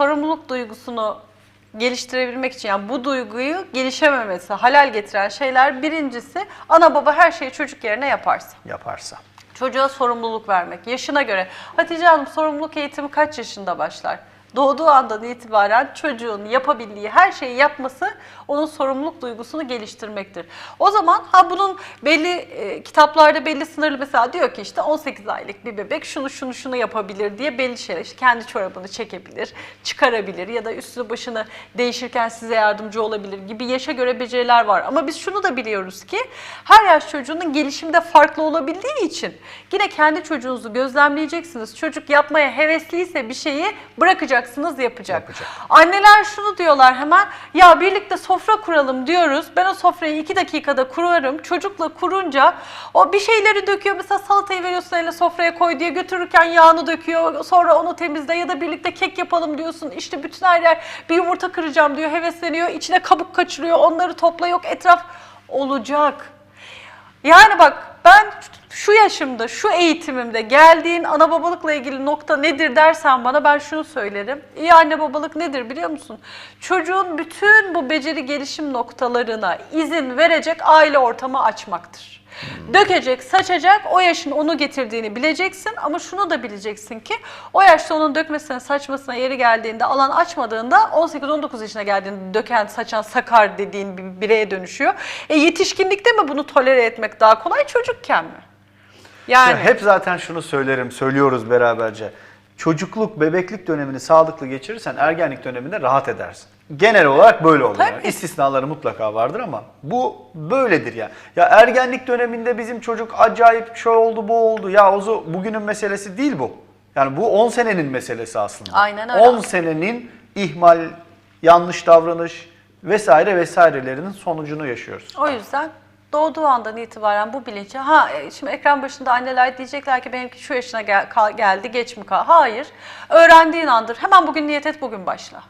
sorumluluk duygusunu geliştirebilmek için yani bu duyguyu gelişememesi, halal getiren şeyler birincisi ana baba her şeyi çocuk yerine yaparsa. Yaparsa. Çocuğa sorumluluk vermek yaşına göre. Hatice Hanım sorumluluk eğitimi kaç yaşında başlar? Doğduğu andan itibaren çocuğun yapabildiği her şeyi yapması onun sorumluluk duygusunu geliştirmektir. O zaman ha bunun belli e, kitaplarda belli sınırlı mesela diyor ki işte 18 aylık bir bebek şunu şunu şunu yapabilir diye belli şeyler işte kendi çorabını çekebilir, çıkarabilir ya da üstünü başını değişirken size yardımcı olabilir gibi yaşa göre beceriler var. Ama biz şunu da biliyoruz ki her yaş çocuğunun gelişimde farklı olabildiği için yine kendi çocuğunuzu gözlemleyeceksiniz. Çocuk yapmaya hevesliyse bir şeyi bırakacaksınız yapacak. Yapacak. Anneler şunu diyorlar hemen ya birlikte sofra kuralım diyoruz. Ben o sofrayı iki dakikada kurarım. Çocukla kurunca o bir şeyleri döküyor. Mesela salatayı veriyorsun eline sofraya koy diye götürürken yağını döküyor. Sonra onu temizle ya da birlikte kek yapalım diyorsun. İşte bütün her yer bir yumurta kıracağım diyor. Hevesleniyor. içine kabuk kaçırıyor. Onları topla yok etraf olacak. Yani bak ben şu yaşımda, şu eğitimimde geldiğin ana babalıkla ilgili nokta nedir dersen bana ben şunu söylerim. İyi anne babalık nedir biliyor musun? Çocuğun bütün bu beceri gelişim noktalarına izin verecek aile ortamı açmaktır. Dökecek, saçacak, o yaşın onu getirdiğini bileceksin ama şunu da bileceksin ki o yaşta onun dökmesine, saçmasına yeri geldiğinde, alan açmadığında 18-19 yaşına geldiğinde döken, saçan, sakar dediğin bir bireye dönüşüyor. E yetişkinlikte mi bunu tolere etmek daha kolay, çocukken mi? Yani Ya hep zaten şunu söylerim, söylüyoruz beraberce. Çocukluk, bebeklik dönemini sağlıklı geçirirsen ergenlik döneminde rahat edersin. Genel olarak böyle oluyor. Tabii. İstisnaları mutlaka vardır ama bu böyledir ya. Ya ergenlik döneminde bizim çocuk acayip şu oldu bu oldu. Ya o zo- bugünün meselesi değil bu. Yani bu 10 senenin meselesi aslında. Aynen öyle. 10 senenin ihmal, yanlış davranış vesaire vesairelerinin sonucunu yaşıyoruz. O yüzden doğduğu andan itibaren bu bilinci, ha e, şimdi ekran başında anneler diyecekler ki benimki şu yaşına gel- geldi geç mi kal? Hayır. Öğrendiğin andır. Hemen bugün niyet et bugün başla.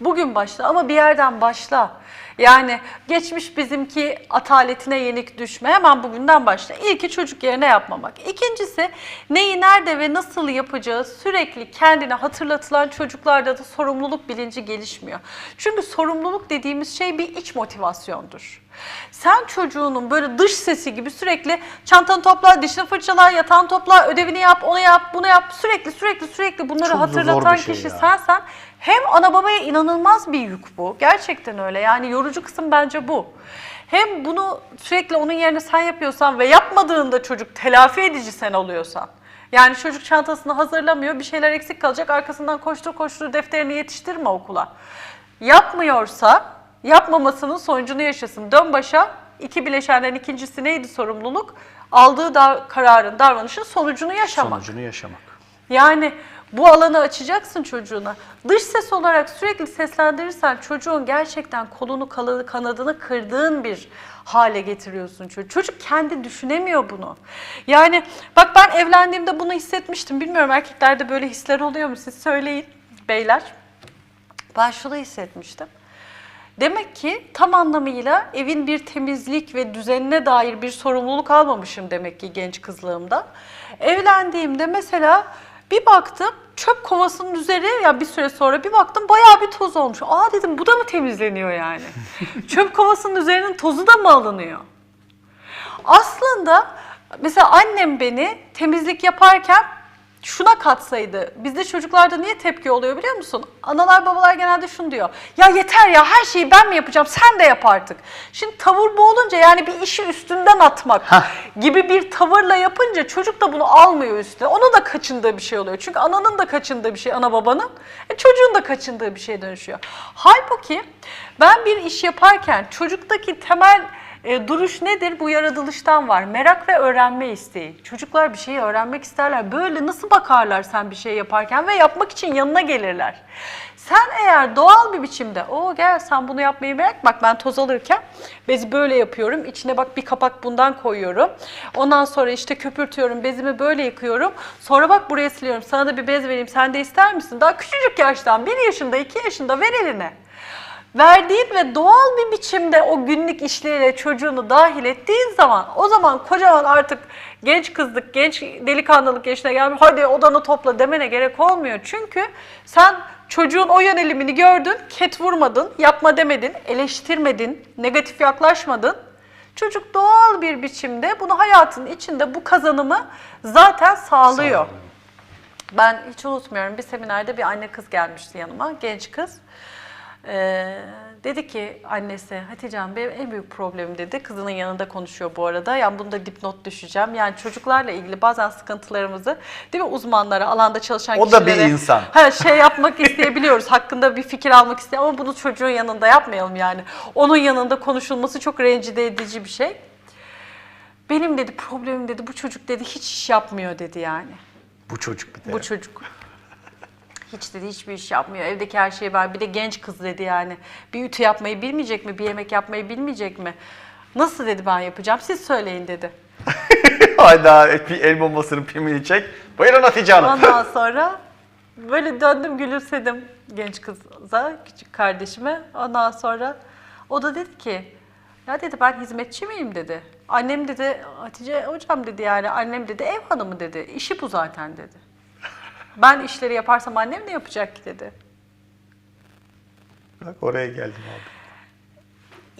Bugün başla ama bir yerden başla. Yani geçmiş bizimki ataletine yenik düşme. Hemen bugünden başla. İlki çocuk yerine yapmamak. İkincisi neyi nerede ve nasıl yapacağı sürekli kendine hatırlatılan çocuklarda da sorumluluk bilinci gelişmiyor. Çünkü sorumluluk dediğimiz şey bir iç motivasyondur. Sen çocuğunun böyle dış sesi gibi sürekli çantanı topla, dişini fırçala, yatağını topla, ödevini yap, onu yap, bunu yap. Sürekli sürekli sürekli bunları Çok hatırlatan şey kişi ya. sensen hem ana babaya inanılmaz bir yük bu. Gerçekten öyle. Yani yorucu kısım bence bu. Hem bunu sürekli onun yerine sen yapıyorsan ve yapmadığında çocuk telafi edici sen oluyorsan. Yani çocuk çantasını hazırlamıyor, bir şeyler eksik kalacak. Arkasından koştur koştur defterini yetiştirme okula. Yapmıyorsa yapmamasının sonucunu yaşasın. Dön başa. İki bileşenden ikincisi neydi sorumluluk? Aldığı da, kararın, davranışın sonucunu yaşamak. Sonucunu yaşamak. Yani bu alanı açacaksın çocuğuna. Dış ses olarak sürekli seslendirirsen çocuğun gerçekten kolunu kanadını kırdığın bir hale getiriyorsun çocuğu. Çocuk kendi düşünemiyor bunu. Yani bak ben evlendiğimde bunu hissetmiştim. Bilmiyorum erkeklerde böyle hisler oluyor mu? Siz söyleyin beyler. Ben şunu hissetmiştim. Demek ki tam anlamıyla evin bir temizlik ve düzenine dair bir sorumluluk almamışım demek ki genç kızlığımda. Evlendiğimde mesela bir baktım çöp kovasının üzeri ya bir süre sonra bir baktım bayağı bir toz olmuş. Aa dedim bu da mı temizleniyor yani? çöp kovasının üzerinin tozu da mı alınıyor? Aslında mesela annem beni temizlik yaparken şuna katsaydı, bizde çocuklarda niye tepki oluyor biliyor musun? Analar babalar genelde şunu diyor. Ya yeter ya her şeyi ben mi yapacağım sen de yap artık. Şimdi tavır bu olunca yani bir işi üstünden atmak gibi bir tavırla yapınca çocuk da bunu almıyor üstüne. Onun da kaçındığı bir şey oluyor. Çünkü ananın da kaçındığı bir şey ana babanın. E, çocuğun da kaçındığı bir şeye dönüşüyor. Halbuki ben bir iş yaparken çocuktaki temel e, duruş nedir? Bu yaratılıştan var. Merak ve öğrenme isteği. Çocuklar bir şeyi öğrenmek isterler. Böyle nasıl bakarlar sen bir şey yaparken ve yapmak için yanına gelirler. Sen eğer doğal bir biçimde, o gel sen bunu yapmayı merak, bak ben toz alırken bezi böyle yapıyorum. İçine bak bir kapak bundan koyuyorum. Ondan sonra işte köpürtüyorum, bezimi böyle yıkıyorum. Sonra bak buraya siliyorum. Sana da bir bez vereyim, sen de ister misin? Daha küçücük yaştan, bir yaşında, iki yaşında ver eline. Verdiğin ve doğal bir biçimde o günlük işlere çocuğunu dahil ettiğin zaman o zaman kocaman artık genç kızlık, genç delikanlılık yaşına gelmiş hadi odanı topla demene gerek olmuyor. Çünkü sen çocuğun o yönelimini gördün, ket vurmadın, yapma demedin, eleştirmedin, negatif yaklaşmadın. Çocuk doğal bir biçimde bunu hayatın içinde bu kazanımı zaten sağlıyor. Ben hiç unutmuyorum bir seminerde bir anne kız gelmişti yanıma, genç kız. Ee, dedi ki annesi Hatice'm benim en büyük problemim dedi. Kızının yanında konuşuyor bu arada. Yani bunda dipnot düşeceğim. Yani çocuklarla ilgili bazen sıkıntılarımızı değil mi uzmanlara, alanda çalışan O da bir kişilere insan. Ha, şey yapmak isteyebiliyoruz. Hakkında bir fikir almak isteyen ama bunu çocuğun yanında yapmayalım yani. Onun yanında konuşulması çok rencide edici bir şey. Benim dedi problemim dedi bu çocuk dedi hiç iş yapmıyor dedi yani. Bu çocuk bir de. Bu çocuk. Hiç dedi hiçbir iş yapmıyor. Evdeki her şey var. Bir de genç kız dedi yani. Bir ütü yapmayı bilmeyecek mi? Bir yemek yapmayı bilmeyecek mi? Nasıl dedi ben yapacağım? Siz söyleyin dedi. Hayda bir el bombasının pimini çek. Buyurun Hatice Hanım. Ondan sonra böyle döndüm gülümsedim genç kıza, küçük kardeşime. Ondan sonra o da dedi ki ya dedi ben hizmetçi miyim dedi. Annem dedi Hatice hocam dedi yani annem dedi ev hanımı dedi. İşi bu zaten dedi. Ben işleri yaparsam annem ne yapacak ki dedi. Bak oraya geldim abi.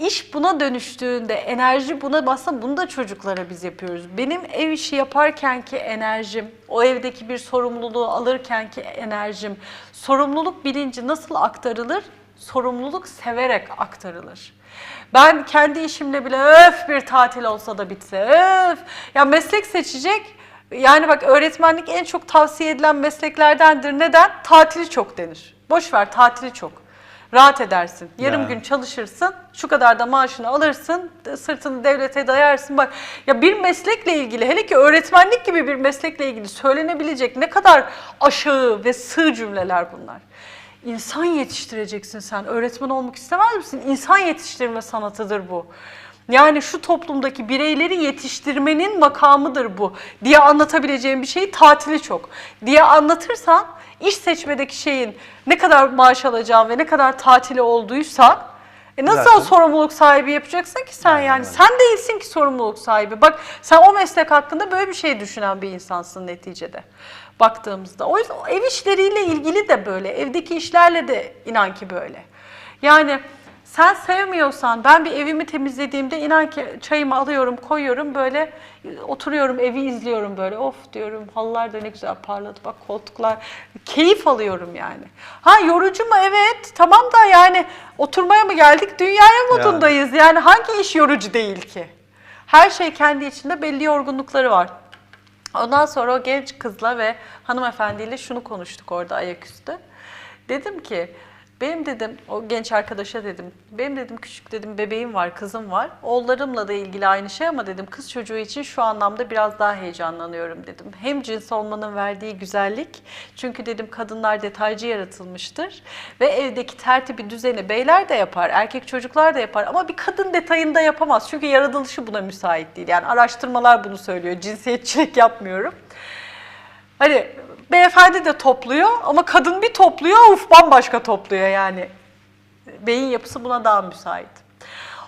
İş buna dönüştüğünde, enerji buna bassa bunu da çocuklara biz yapıyoruz. Benim ev işi yaparken ki enerjim, o evdeki bir sorumluluğu alırken ki enerjim, sorumluluk bilinci nasıl aktarılır? Sorumluluk severek aktarılır. Ben kendi işimle bile öf bir tatil olsa da bitse öf. Ya meslek seçecek. Yani bak öğretmenlik en çok tavsiye edilen mesleklerdendir. Neden? Tatili çok denir. Boş ver tatili çok. Rahat edersin. Yarım Ya. gün çalışırsın, şu kadar da maaşını alırsın, sırtını devlete dayarsın. Bak ya bir meslekle ilgili, hele ki öğretmenlik gibi bir meslekle ilgili söylenebilecek ne kadar aşağı ve sığ cümleler bunlar. İnsan yetiştireceksin sen. Öğretmen olmak istemez misin? İnsan yetiştirme sanatıdır bu. Yani şu toplumdaki bireyleri yetiştirmenin makamıdır bu diye anlatabileceğim bir şeyi tatili çok diye anlatırsan iş seçmedeki şeyin ne kadar maaş alacağın ve ne kadar tatili olduysa e nasıl Zaten- sorumluluk sahibi yapacaksın ki sen yani? Sen değilsin ki sorumluluk sahibi. Bak sen o meslek hakkında böyle bir şey düşünen bir insansın neticede baktığımızda. O yüzden ev işleriyle ilgili de böyle, evdeki işlerle de inan ki böyle. Yani sen sevmiyorsan ben bir evimi temizlediğimde inan ki çayımı alıyorum, koyuyorum böyle oturuyorum, evi izliyorum böyle. Of diyorum halılar da ne güzel parladı bak koltuklar. Keyif alıyorum yani. Ha yorucu mu? Evet. Tamam da yani oturmaya mı geldik? Dünyaya modundayız. Yani hangi iş yorucu değil ki? Her şey kendi içinde belli yorgunlukları var. Ondan sonra o genç kızla ve hanımefendiyle şunu konuştuk orada ayaküstü. Dedim ki benim dedim o genç arkadaşa dedim benim dedim küçük dedim bebeğim var kızım var oğullarımla da ilgili aynı şey ama dedim kız çocuğu için şu anlamda biraz daha heyecanlanıyorum dedim. Hem cins olmanın verdiği güzellik çünkü dedim kadınlar detaycı yaratılmıştır ve evdeki tertibi düzeni beyler de yapar erkek çocuklar da yapar ama bir kadın detayında yapamaz çünkü yaratılışı buna müsait değil yani araştırmalar bunu söylüyor cinsiyetçilik yapmıyorum. Hani beyefendi de topluyor ama kadın bir topluyor uf bambaşka topluyor yani. Beyin yapısı buna daha müsait.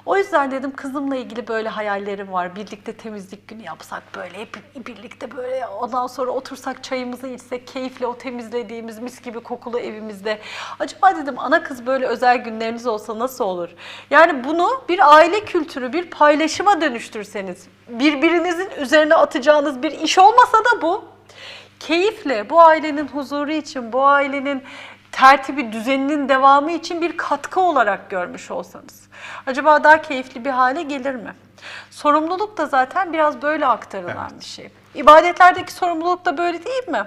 O yüzden dedim kızımla ilgili böyle hayallerim var. Birlikte temizlik günü yapsak böyle hep birlikte böyle ondan sonra otursak çayımızı içsek keyifle o temizlediğimiz mis gibi kokulu evimizde. Acaba dedim ana kız böyle özel günleriniz olsa nasıl olur? Yani bunu bir aile kültürü, bir paylaşıma dönüştürseniz, birbirinizin üzerine atacağınız bir iş olmasa da bu keyifle bu ailenin huzuru için, bu ailenin tertibi, düzeninin devamı için bir katkı olarak görmüş olsanız. Acaba daha keyifli bir hale gelir mi? Sorumluluk da zaten biraz böyle aktarılan bir şey. İbadetlerdeki sorumluluk da böyle değil mi?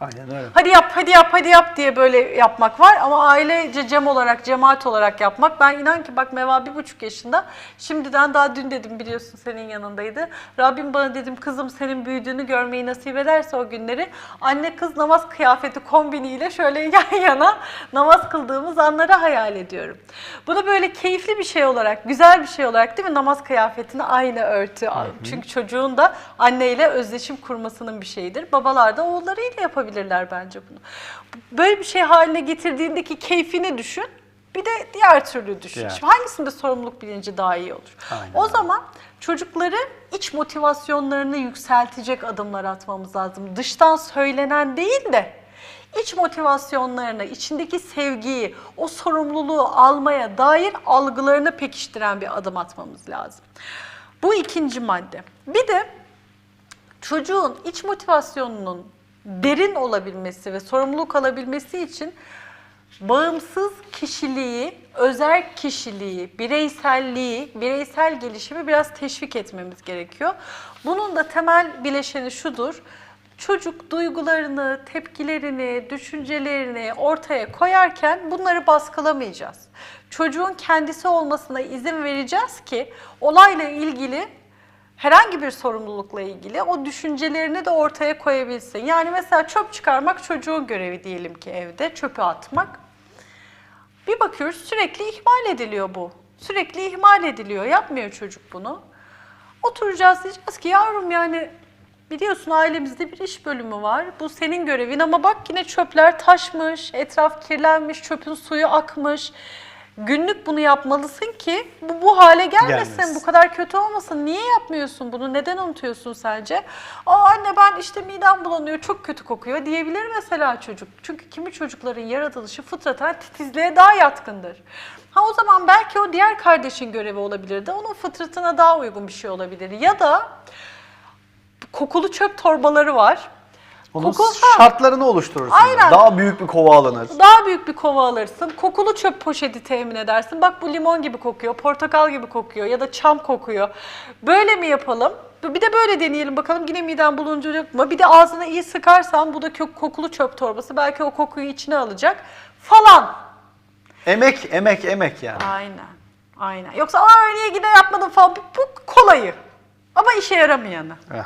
Aynen öyle. Hadi yap, hadi yap, hadi yap diye böyle yapmak var ama ailece cem olarak, cemaat olarak yapmak. Ben inan ki bak Meva bir buçuk yaşında. Şimdiden daha dün dedim biliyorsun senin yanındaydı. Rabbim bana dedim kızım senin büyüdüğünü görmeyi nasip ederse o günleri anne kız namaz kıyafeti kombiniyle şöyle yan yana namaz kıldığımız anları hayal ediyorum. Bu da böyle keyifli bir şey olarak, güzel bir şey olarak değil mi? Namaz kıyafetini aynı örtü. Çünkü çocuğun da anneyle özdeşim kurmasının bir şeyidir. Babalar da oğullarıyla yapabilirler bence bunu. Böyle bir şey haline getirdiğindeki keyfini düşün. Bir de diğer türlü düşün. Diğer. Şimdi hangisinde sorumluluk bilinci daha iyi olur? Aynen o zaman çocukları iç motivasyonlarını yükseltecek adımlar atmamız lazım. Dıştan söylenen değil de iç motivasyonlarını, içindeki sevgiyi, o sorumluluğu almaya dair algılarını pekiştiren bir adım atmamız lazım. Bu ikinci madde. Bir de çocuğun iç motivasyonunun derin olabilmesi ve sorumluluk alabilmesi için bağımsız kişiliği, özel kişiliği, bireyselliği, bireysel gelişimi biraz teşvik etmemiz gerekiyor. Bunun da temel bileşeni şudur. Çocuk duygularını, tepkilerini, düşüncelerini ortaya koyarken bunları baskılamayacağız. Çocuğun kendisi olmasına izin vereceğiz ki olayla ilgili herhangi bir sorumlulukla ilgili o düşüncelerini de ortaya koyabilsin. Yani mesela çöp çıkarmak çocuğun görevi diyelim ki evde, çöpü atmak. Bir bakıyoruz sürekli ihmal ediliyor bu. Sürekli ihmal ediliyor. Yapmıyor çocuk bunu. Oturacağız diyeceğiz ki yavrum yani biliyorsun ailemizde bir iş bölümü var. Bu senin görevin ama bak yine çöpler taşmış, etraf kirlenmiş, çöpün suyu akmış. Günlük bunu yapmalısın ki bu, bu hale gelmesin, Gelmesin. bu kadar kötü olmasın. Niye yapmıyorsun bunu? Neden unutuyorsun sence? Aa anne ben işte midem bulanıyor, çok kötü kokuyor diyebilir mesela çocuk. Çünkü kimi çocukların yaratılışı fıtraten titizliğe daha yatkındır. Ha o zaman belki o diğer kardeşin görevi olabilirdi. Onun fıtratına daha uygun bir şey olabilir. Ya da kokulu çöp torbaları var. Onun Koku- şartlarını oluşturursun. Aynen. Daha büyük bir kova alınır. Daha büyük bir kova alırsın. Kokulu çöp poşeti temin edersin. Bak bu limon gibi kokuyor, portakal gibi kokuyor ya da çam kokuyor. Böyle mi yapalım? Bir de böyle deneyelim bakalım yine miden bulunacak mı? Bir de ağzına iyi sıkarsan bu da kök kokulu çöp torbası. Belki o kokuyu içine alacak falan. Emek, emek, emek yani. Aynen. Aynen. Yoksa aa niye yine yapmadın falan. Bu, bu kolayı. Ama işe yaramayanı. Heh.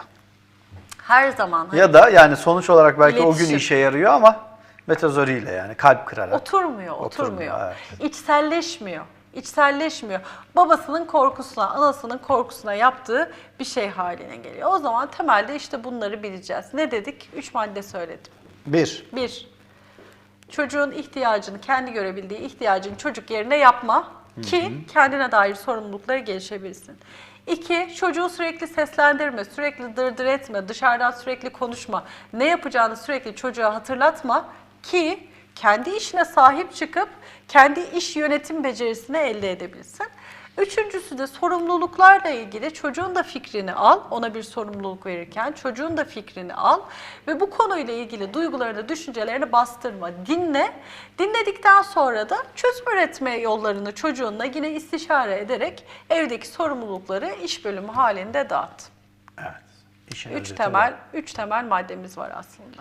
Her zaman. hani Ya da yani sonuç olarak belki o gün İletişim. işe yarıyor ama metazoriyle yani kalp kırarak. Oturmuyor, Oturmuyor, oturmuyor. evet. İçselleşmiyor. İçselleşmiyor. Babasının korkusuna, anasının korkusuna yaptığı bir şey haline geliyor. O zaman temelde işte bunları bileceğiz. Ne dedik? Üç madde söyledim. Bir, Bir, çocuğun ihtiyacını, kendi görebildiği ihtiyacını çocuk yerine yapma ki kendine dair sorumlulukları gelişebilsin. İki, çocuğu sürekli seslendirme, sürekli dırdır etme, dışarıdan sürekli konuşma, ne yapacağını sürekli çocuğa hatırlatma ki kendi işine sahip çıkıp kendi iş yönetim becerisini elde edebilsin. Üçüncüsü de sorumluluklarla ilgili çocuğun da fikrini al, ona bir sorumluluk verirken çocuğun da fikrini al ve bu konuyla ilgili duygularını, düşüncelerini bastırma, dinle. Dinledikten sonra da çözüm üretme yollarını çocuğunla yine istişare ederek evdeki sorumlulukları iş bölümü halinde dağıt. evet. İşin Üç temel, üç temel maddemiz var aslında.